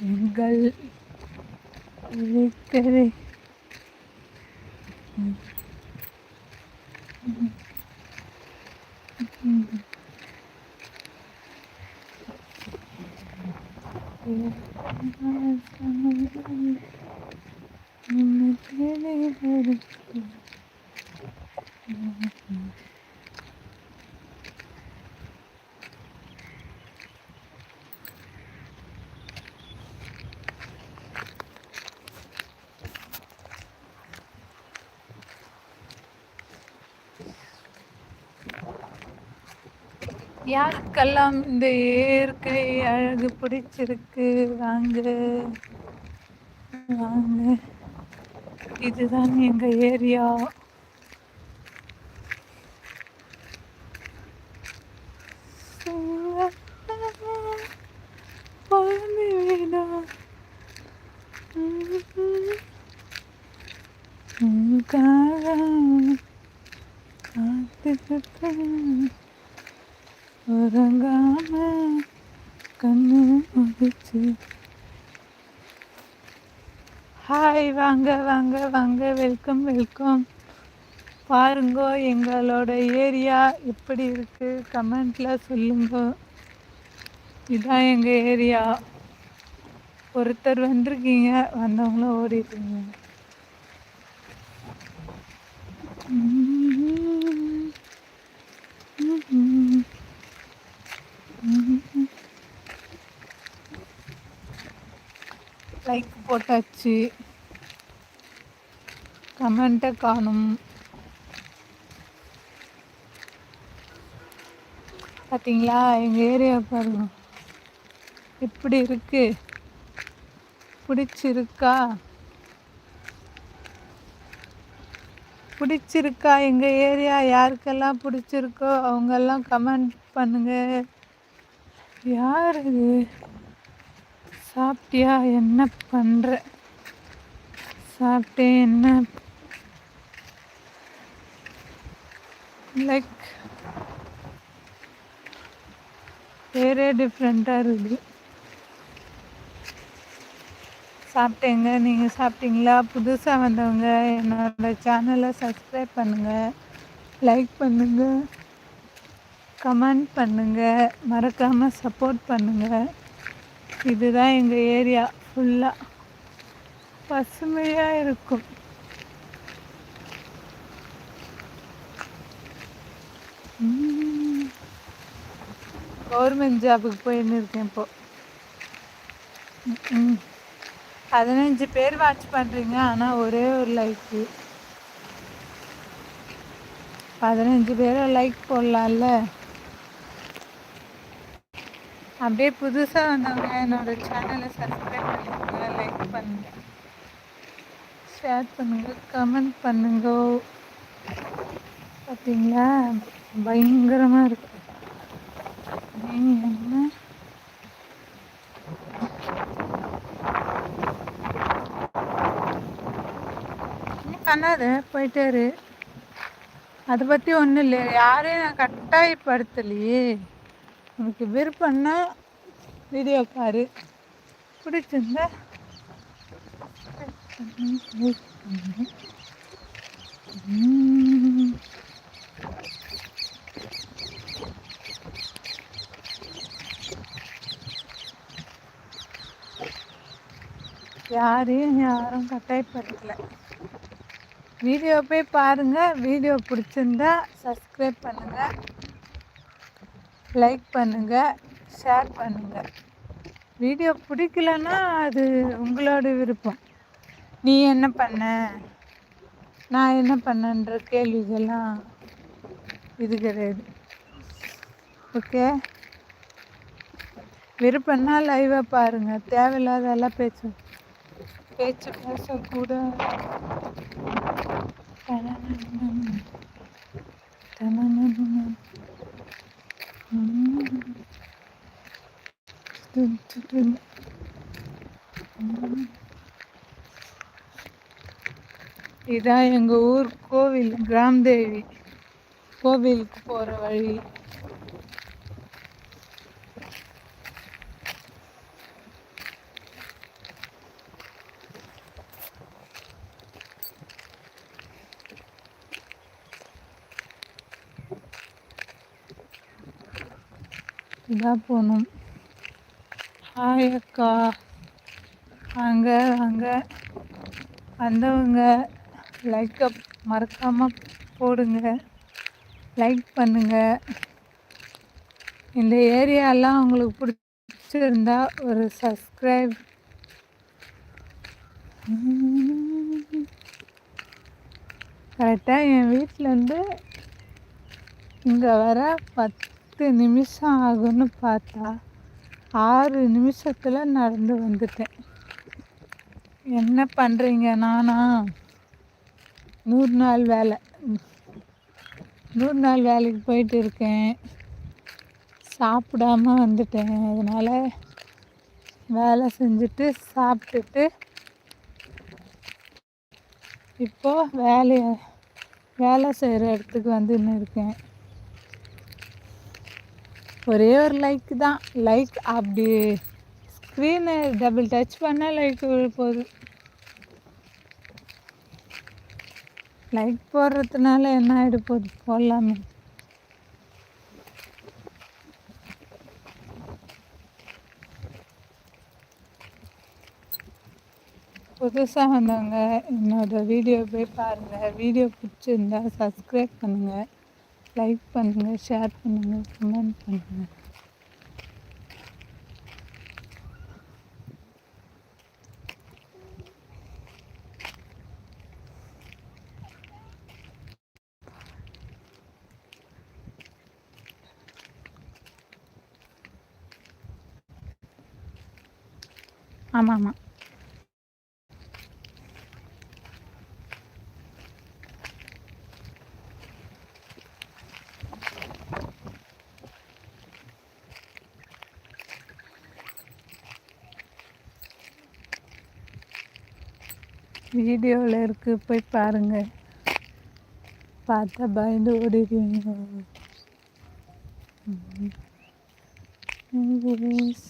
எங்கள் இருக்கிறே யாருக்கெல்லாம் இந்த இயற்கை அழகு பிடிச்சிருக்கு? வாங்க. வாங்க. இதுதான் எங்கள் ஏரியா. காத்திருக்கேன் உறங்காம கண்ணு முடிச்சு ஹாய் வாங்க வாங்க வாங்க. வெல்கம் வெல்கம் பாருங்க எங்களோட ஏரியா எப்படி இருக்கு? கமெண்ட்ல சொல்லுங்க. இதுதான் எங்கள் ஏரியா. ஒருத்தர் வந்திருக்கீங்க வந்தவங்களும் ஓடிட்டீங்க லைக் போட்டாச்சு. கமெண்ட்டை காணும். பார்த்தீங்களா எங்கள் ஏரியா பாருங்க. எப்படி இருக்கு. பிடிச்சிருக்கா? பிடிச்சிருக்கா? எங்கள் ஏரியா யாருக்கெல்லாம் பிடிச்சிருக்கோ அவங்கெல்லாம் கமெண்ட் பண்ணுங்க. யார் இது? சாப்பிட்டியா? என்ன பண்ணுற சாப்பிட்டேன் என்ன? லைக் பேரே டிஃப்ரெண்ட்டாக இருக்குது சாப்பிட்டேங்க. நீங்கள் சாப்பிட்டீங்களா? புதுசாக வந்தவங்க என்னோட சேனலை சப்ஸ்கிரைப் பண்ணுங்கள் லைக் பண்ணுங்கள் கமெண்ட் பண்ணுங்கள் மறக்காமல் சப்போர்ட் பண்ணுங்கள் இதுதான் எங்கள் ஏரியா. ஃபுல்லாக பசுமையாக இருக்கும். கவர்மெண்ட் ஜாபுக்கு போயின்னு இருக்கேன் இப்போ. பதினஞ்சு பேர் வாட்ச் பண்ணுறீங்க ஆனால் ஒரே ஒரு லைக்கு பதினஞ்சு பேரை லைக் போடலாம்ல. அப்படியே புதுசாக வந்தவங்க என்னோட சேனலை சப்ஸ்கிரைப் பண்ணுங்க லைக் பண்ணுங்க. ஷேர் பண்ணுங்க கமெண்ட் பண்ணுங்க. பார்த்தீங்களா பயங்கரமாக இருக்கு. என்ன? பண்ணாத போயிட்டாரு அதை பற்றி ஒன்றும் இல்லை. யாரையும் நான் கட்டாயப்படுத்தலையே. உனக்கு விருப்பம்னா வீடியோ பாரு பிடிச்சிருந்தா யாரையும் யாரும் கட்டாயப்படுத்தல. வீடியோ போய் பாருங்கள் வீடியோ பிடிச்சிருந்தா சப்ஸ்கிரைப் பண்ணுங்கள் லைக் பண்ணுங்கள் ஷேர் பண்ணுங்கள் வீடியோ பிடிக்கலன்னா அது உங்களோட விருப்பம். நீ என்ன பண்ண? நான் என்ன பண்ணன்ற கேள்விகள்லாம் இது கிடையாது. ஓகே விருப்பம்னா லைவாக பாருங்கள் தேவையில்லாதெல்லாம் பேச்சு பேச்சு பேசக்கூட dun, dun. இதான் எங்கள் ஊர் கோவில் கிராம்தேவி கோவிலுக்கு போகிற வழி. இதான் போகணும். ஹாய் அக்கா. அங்கே அங்கே வந்தவங்க லைக்கை மறக்காமல் போடுங்க. லைக் பண்ணுங்கள் இந்த ஏரியாலாம் உங்களுக்கு பிடிச்சிருந்தா ஒரு சப்ஸ்கிரைப் கரெக்டாக என் வீட்டிலேருந்து இங்கே வர பத் பத்து நிமிஷம் ஆகும்னு பார்த்தா ஆறு நிமிஷத்தில் நடந்து வந்துட்டேன். என்ன பண்ணுறீங்க நானா? நூறு நாள் வேலை. நூறு நாள் வேலைக்கு போயிட்டு இருக்கேன். சாப்பிடாம வந்துட்டேன். அதனால் வேலை செஞ்சுட்டு சாப்பிட்டுட்டு இப்போது வேலையை வேலை செய்கிற இடத்துக்கு வந்துன்னு இருக்கேன். ஒரே ஒரு லைக் தான். லைக் அப்படி ஸ்க்ரீனை டபுள் டச் பண்ணால் லைக் போகுது லைக் போடுறதுனால என்ன ஆகிட போகுது? போடலாமே. புதுசாக வந்தவங்க என்னோடய வீடியோ போய் பாருங்கள் வீடியோ பிடிச்சிருந்தா சப்ஸ்கிரைப் பண்ணுங்கள் லைக் பண்ணுங்கள் ஷேர் பண்ணுங்கள் கமெண்ட் பண்ணுங்கள் ஆமாம் ஆமாம் வீடியோவில் இருக்குது போய் பாருங்கள் பார்த்தா பயந்து ஓடிடுவீங்க. Anyways.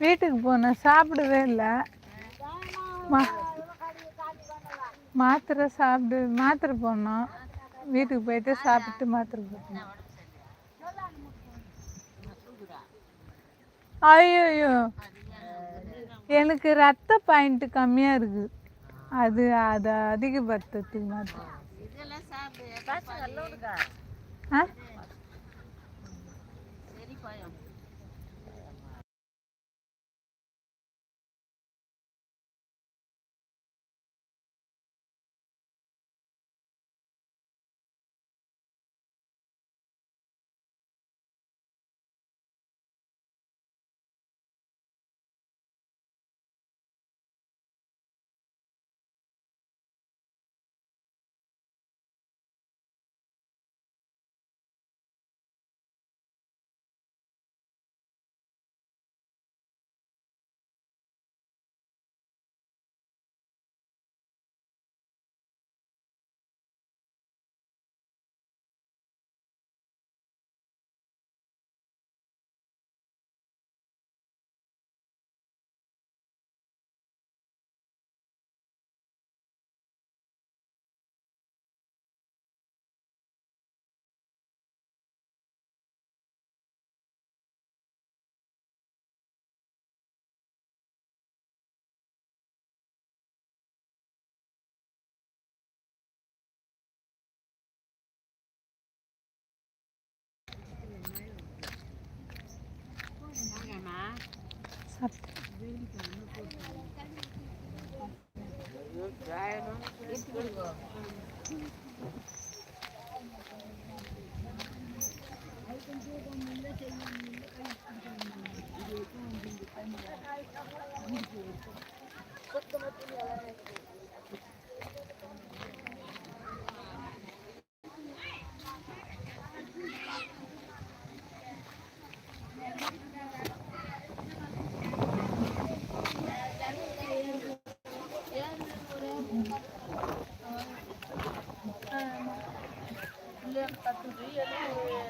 வீட்டுக்கு போனேன் சாப்பிடவே இல்லை. மா மாத்திரை சாப்பிடு மாத்திரை போடணும். வீட்டுக்கு போயிட்டு சாப்பிட்டு மாத்திரை போடணும். ஐயோ எனக்கு ரத்த பாயிண்ட் கம்மியாக இருக்குது அது அதை அதிகப்படுத்துறதுக்கு மாத்திரை. ஆ? కొత్త మొత్తం ఎలా Tá tanto dia, né?